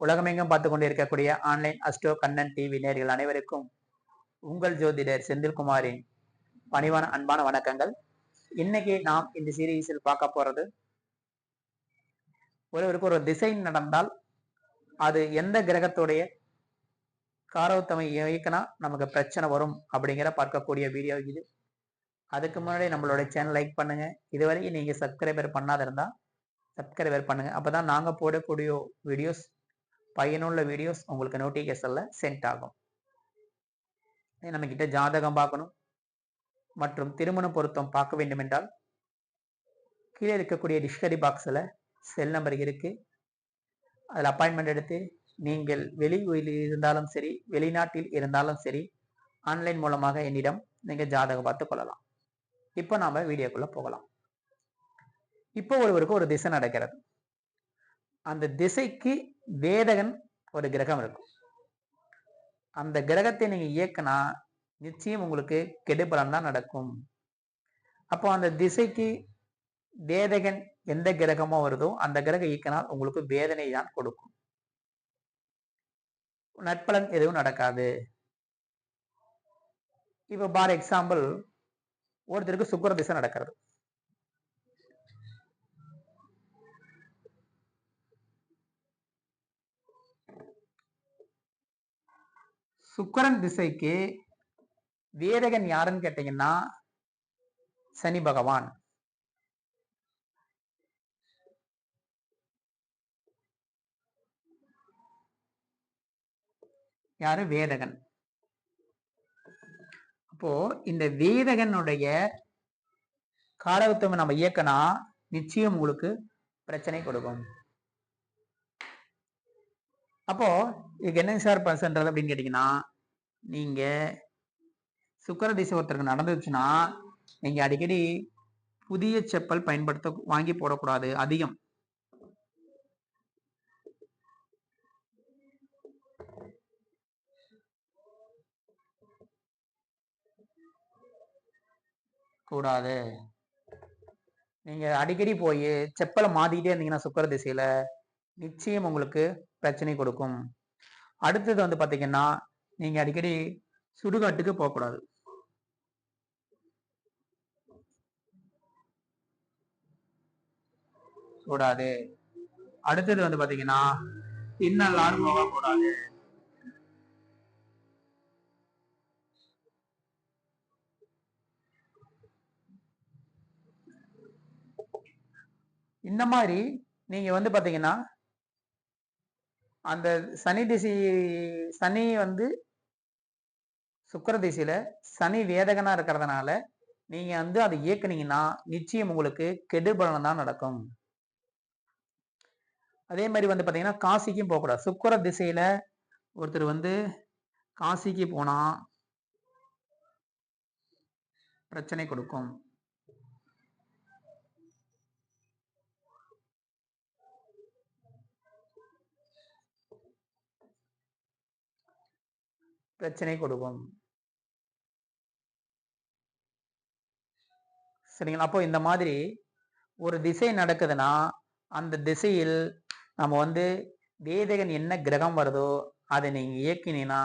உலகமெங்கும் பார்த்து கொண்டு இருக்கக்கூடிய ஆன்லைன் அஸ்டோ கண்ணன் டிவி நேர்கள் அனைவருக்கும் உங்கள் ஜோதிடர் செந்தில்குமாரின் பணிவான அன்பான வணக்கங்கள். இன்னைக்கு நாம் இந்த சீரீஸில் பார்க்க போறது ஒருவருக்கு ஒரு திசை நடந்தால் அது எந்த கிரகத்துடைய காரவத்தமை இயக்கினா நமக்கு பிரச்சனை வரும் அப்படிங்கிற பார்க்கக்கூடிய வீடியோ இது. அதுக்கு முன்னாடி நம்மளோட சேனல் லைக் பண்ணுங்க. இதுவரைக்கும் நீங்க சப்ஸ்கிரைபர் பண்ணாத இருந்தா சப்ஸ்கிரைபர் பண்ணுங்க. அப்பதான் நாங்க போடக்கூடிய வீடியோஸ் பயனுள்ள வீடியோஸ் உங்களுக்கு நோட்டிஃபிகேஷன்ல சென்ட் ஆகும். நம்ம கிட்ட ஜாதகம் பார்க்கணும். மற்றும் திருமண பொருத்தம் பார்க்க வேண்டும் என்றால் கீழே இருக்கக்கூடிய டிஷ்கரி பாக்ஸில் செல் நம்பர் இருக்குது அதில் அப்பாயின்மெண்ட் எடுத்து நீங்கள் வெளியூரில் இருந்தாலும் சரி வெளிநாட்டில் இருந்தாலும் சரி ஆன்லைன் மூலமாக என்னிடம் நீங்கள் ஜாதகம் பார்த்து கொள்ளலாம். இப்போ நாம் வீடியோக்குள்ளே போகலாம். இப்போ ஒருவருக்கு ஒரு திசை நடக்கிறது. அந்த திசைக்கு வேதகன் ஒரு கிரகம் இருக்கும். அந்த கிரகத்தை நீங்கள் இயக்கினா நிச்சயம் உங்களுக்கு கெடுபலன் தான் நடக்கும். அப்போ அந்த திசைக்கு வேதகன் எந்த கிரகமோ வருதோ அந்த கிரகம் இயக்கினால் உங்களுக்கு வேதனை தான் கொடுக்கும். நட்பலன் எதுவும் நடக்காது. இப்போ பார் எக்ஸாம்பிள் ஒருத்தருக்கு சுக்கர திசை நடக்கிறது. சுக்கரன் திசைக்கு வேதகன் யாருன்னு கேட்டீங்கன்னா சனி பகவான். யாரு? வேதகன். அப்போ இந்த வேதகனுடைய காரகத்துவம் நம்ம இயக்கினா நிச்சயம் உங்களுக்கு பிரச்சனை கொடுக்கும். அப்போது இதுக்கு என்ன சார் பர்சன்றது அப்படின்னு கேட்டிங்கன்னா நீங்கள் சுக்கர திசை ஒருத்தருக்கு நடந்துச்சுன்னா நீங்கள் அடிக்கடி புதிய செப்பல் பயன்படுத்த வாங்கி போடக்கூடாது அதிகம். கூடாது. நீங்கள் அடிக்கடி போய் செப்பலை மாற்றிக்கிட்டே இருந்தீங்கன்னா சுக்கர திசையில் நிச்சயம் உங்களுக்கு பிரச்சனை கொடுக்கும். அடுத்தது வந்து பாத்தீங்கன்னா நீங்க அடிக்கடி சுடுகாட்டுக்கு போகக்கூடாது. கூடாது அடுத்தது வந்து பாத்தீங்கன்னா இன்னல்லாரும் போகக்கூடாது இந்த மாதிரி நீங்க வந்து பாத்தீங்கன்னா அந்த சனி திசை சனி வந்து சுக்கர திசையில சனி வேதகனா இருக்கிறதுனால நீங்க வந்து அதை இயக்குனீங்கன்னா நிச்சயம் உங்களுக்கு கெடுபலன் தான் நடக்கும். அதே மாதிரி வந்து பார்த்தீங்கன்னா காசிக்கும் போகக்கூடாது சுக்கர திசையில ஒருத்தர் வந்து காசிக்கு போனா பிரச்சனை கொடுக்கும். பிரச்சனை கொடுக்கும். சரிங்களா? அப்போ இந்த மாதிரி ஒரு திசை நடக்குதுன்னா அந்த திசையில் நம்ம வந்து வேதகன் என்ன கிரகம் வருதோ அதை நீங்கள் இயக்கினீங்கன்னா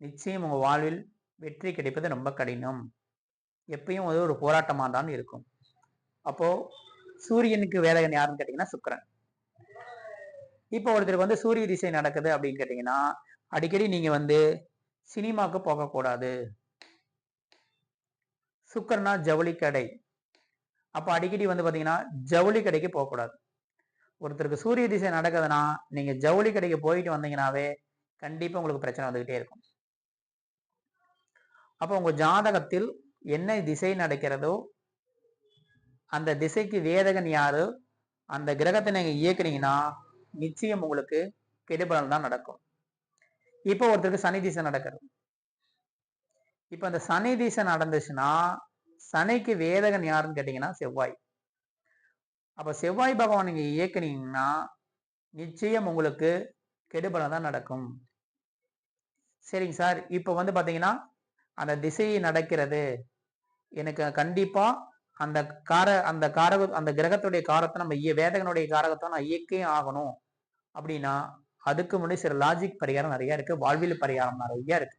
நிச்சயம் உங்கள் வாழ்வில் வெற்றி கிடைப்பது ரொம்ப கடினம். எப்பயும் அது ஒரு போராட்டமாக தான் இருக்கும். அப்போ சூரியனுக்கு வேதகன் யாருன்னு கேட்டீங்கன்னா சுக்கரன். இப்போ ஒருத்தருக்கு வந்து சூரிய திசை நடக்குது அப்படின்னு கேட்டீங்கன்னா அடிக்கடி நீங்கள் வந்து சினிமாக்கு போகக்கூடாது. சுக்கரனா ஜவுளி கடை. அப்போ அடிக்கடி வந்து பார்த்தீங்கன்னா ஜவுளி கடைக்கு போகக்கூடாது. ஒருத்தருக்கு சூரிய திசை நடக்குதுன்னா நீங்கள் ஜவுளி கடைக்கு போயிட்டு வந்தீங்கன்னாவே கண்டிப்பாக உங்களுக்கு பிரச்சனை வந்துக்கிட்டே இருக்கும். அப்போ உங்கள் ஜாதகத்தில் என்ன திசை நடக்கிறதோ அந்த திசைக்கு வேதகன் யாரு அந்த கிரகத்தை நீங்கள் இயக்குனீங்கன்னா நிச்சயம் உங்களுக்கு கெடுபலன் தான் நடக்கும். இப்போ ஒருத்தருக்கு சனி திசை நடக்கிறது இப்ப அந்த சனி திசை நடந்துச்சுன்னா சனிக்கு வேதகன் யாருன்னு கேட்டீங்கன்னா செவ்வாய். அப்ப செவ்வாய் பகவான் நீங்க இயக்குனீங்கன்னா நிச்சயம் உங்களுக்கு கெடுபலம் தான் நடக்கும். சரிங்க சார். இப்போ வந்து பாத்தீங்கன்னா அந்த திசை நடக்கிறது. எனக்கு கண்டிப்பா அந்த கார அந்த காரக அந்த கிரகத்துடைய காரத்தை நம்ம வேதகனுடைய காரகத்தை நான் இயக்கே ஆகணும். அப்படின்னா அதுக்கு முன்னாடி சில லாஜிக் பரிகாரம் நிறைய இருக்கு. வாழ்வியல் பரிகாரம் நிறைய இருக்கு.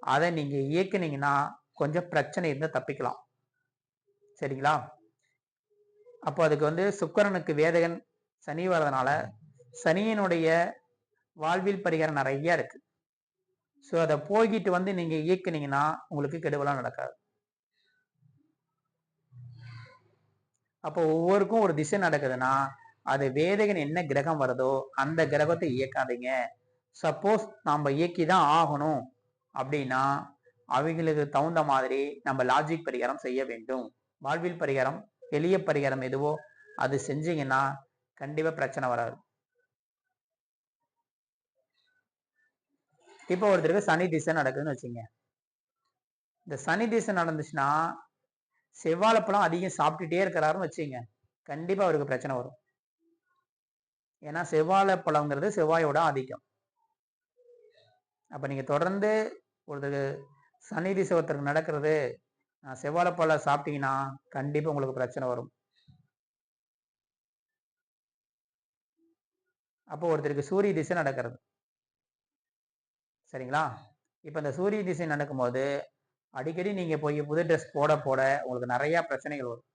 அதை நீங்க இயக்குனீங்கன்னா கொஞ்சம் பிரச்சனை இருந்தால் தப்பிக்கலாம். சரிங்களா? அப்போ அதுக்கு வந்து சுக்கரனுக்கு வேதகன் சனி வர்றதுனால சனியினுடைய வாழ்வியல் பரிகாரம் நிறைய இருக்கு. ஸோ அதை போய்கிட்டு வந்து நீங்க இயக்குனீங்கன்னா உங்களுக்கு கெடுவலாம் நடக்காது. அப்போ ஒவ்வொருக்கும் ஒரு திசை நடக்குதுன்னா அது வேதகன் என்ன கிரகம் வருதோ அந்த கிரகத்தை இயக்காதீங்க. சப்போஸ் நாம் இயக்கி தான் ஆகணும். அப்படின்னா அவங்களுக்கு தகுந்த மாதிரி நம்ம லாஜிக் பரிகாரம் செய்ய வேண்டும். வாழ்வில் பரிகாரம் எளிய பரிகாரம் எதுவோ அது செஞ்சீங்கன்னா கண்டிப்பாக பிரச்சனை வராது. இப்போ ஒருத்தருக்கு சனி திசை நடக்குதுன்னு வச்சுங்க. இந்த சனி திசை நடந்துச்சுன்னா செவ்வாழைப்பழம் அதிகம் சாப்பிட்டுட்டே இருக்கிறாருன்னு வச்சுங்க. கண்டிப்பாக அவருக்கு பிரச்சனை வரும். ஏன்னா செவ்வாழை செவ்வாழைப்பழங்கிறது செவ்வாயோட ஆதிக்கம். அப்போ நீங்கள் தொடர்ந்து ஒரு சனி திசை ஒருத்தருக்கு நடக்கிறது செவ்வாழைப்பழம் சாப்பிட்டீங்கன்னா கண்டிப்பாக உங்களுக்கு பிரச்சனை வரும். அப்போ ஒருத்தருக்கு சூரிய திசை நடக்கிறது. சரிங்களா? இப்போ இந்த சூரிய திசை நடக்கும்போது அடிக்கடி நீங்கள் போய் புது ட்ரெஸ் போட போட உங்களுக்கு நிறையா பிரச்சனைகள் வரும்.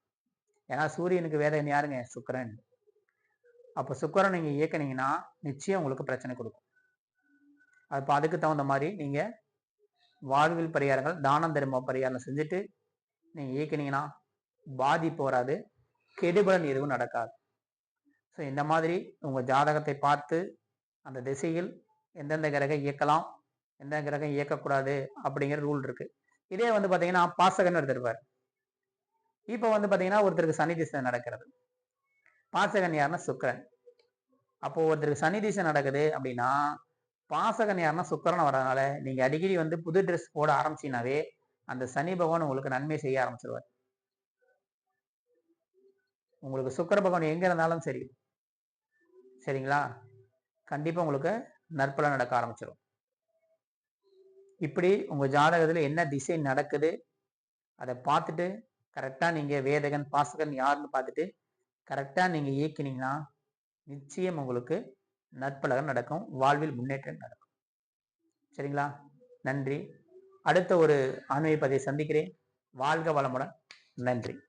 ஏன்னா சூரியனுக்கு வேதம் யாருங்க? சுக்கரன். அப்போ சுக்கரை நீங்கள் இயக்குனீங்கன்னா நிச்சயம் உங்களுக்கு பிரச்சனை கொடுக்கும். அப்போ அதுக்கு தகுந்த மாதிரி நீங்கள் வாழ்வில் பரிகாரங்கள் தானம் தர்ம பரிகாரம் செஞ்சுட்டு நீங்கள் இயக்குனீங்கன்னா பாதிப்பு வராது கெடுபலன் எதுவும் நடக்காது. ஸோ இந்த மாதிரி உங்கள் ஜாதகத்தை பார்த்து அந்த திசையில் எந்தெந்த கிரகம் இயக்கலாம் எந்த கிரகம் இயக்கக்கூடாது அப்படிங்கிற ரூல் இருக்கு. இதே வந்து பார்த்தீங்கன்னா பாசகன் எடுத்திருப்பார் இப்போ வந்து பார்த்தீங்கன்னா ஒருத்தருக்கு சனி திசை நடக்கிறது. பாசகன் யாருன்னா சுக்கரன். அப்போ ஒருத்தருக்கு சனி திசை நடக்குது அப்படின்னா பாசகன் யாருன்னா சுக்கரன் வரதுனால நீங்க அடிக்கடி வந்து புது ட்ரெஸ் போட ஆரம்பிச்சினாவே அந்த சனி பகவான் உங்களுக்கு நன்மை செய்ய ஆரம்பிச்சிருவார். உங்களுக்கு சுக்கர பகவான் எங்க இருந்தாலும் சரி சரிங்களா? கண்டிப்பா உங்களுக்கு நற்பலன் நடக்க ஆரம்பிச்சிடும் இப்படி உங்க ஜாதகத்துல என்ன திசை நடக்குது அதை பார்த்துட்டு கரெக்டா நீங்க வேதகன் பாசகன் யாருன்னு பார்த்துட்டு கரெக்டாக நீங்கள் இயக்கினீங்கன்னா நிச்சயம் உங்களுக்கு நற்பலகம் நடக்கும். வாழ்வில் முன்னேற்றம் நடக்கும். சரிங்களா? நன்றி. அடுத்த ஒரு ஆன்மீக பதிவை சந்திக்கிறேன். வாழ்க வளமுடன். நன்றி.